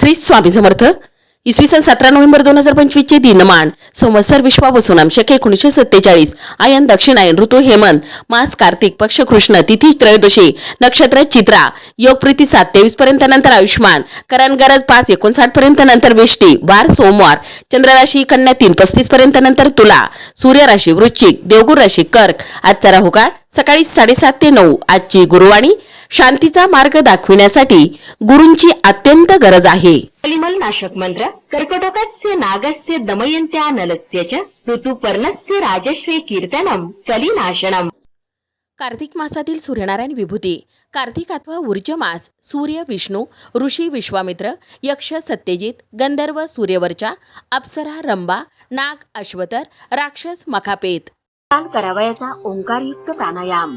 श्री स्वामी समर्थ इसवी सन सतरा नोव्हेंबर दोन हजार पंचवीसचे दिनमान. संवत्सर विश्वावसूनाम शके एकोणीसशे सत्तेचाळीस. आयन दक्षिणायन ऋतू हेमंत मास कार्तिक पक्ष कृष्ण तिथी त्रयोदशी नक्षत्र चित्रा योग प्रीती सात तेवीस पर्यंत नंतर आयुष्मान करण गरज पाच एकोणसाठ पर्यंत नंतर बेष्टी वार सोमवार चंद्रराशी कन्या तीन पस्तीस पर्यंत नंतर तुला सूर्य राशी वृश्चिक देवगुर राशी कर्क आजचा राहुकाळ सकाळी साडेसात ते नऊ आजची गुरुवाणी शांतीचा मार्ग दाखविण्यासाठी गुरूंची अत्यंत गरज आहे. कलिमल नाशक मंत्र कर्कटकस्य नागस्य दमयन्त्या नलस्य च ऋतुपर्णस्य राजश्री कीर्तनम कलिनाशनम. कार्तिक मासातील सूर्यनारायण विभूती. कार्तिक अथवा ऊर्ज मास सूर्य विष्णू ऋषी विश्वामित्र यक्ष सत्यजित गंधर्व सूर्यवरच्या अप्सरा रंबा नाग अश्वतर राक्षस मखापेत. काल करावयाचा ओंकारयुक्त प्राणायाम.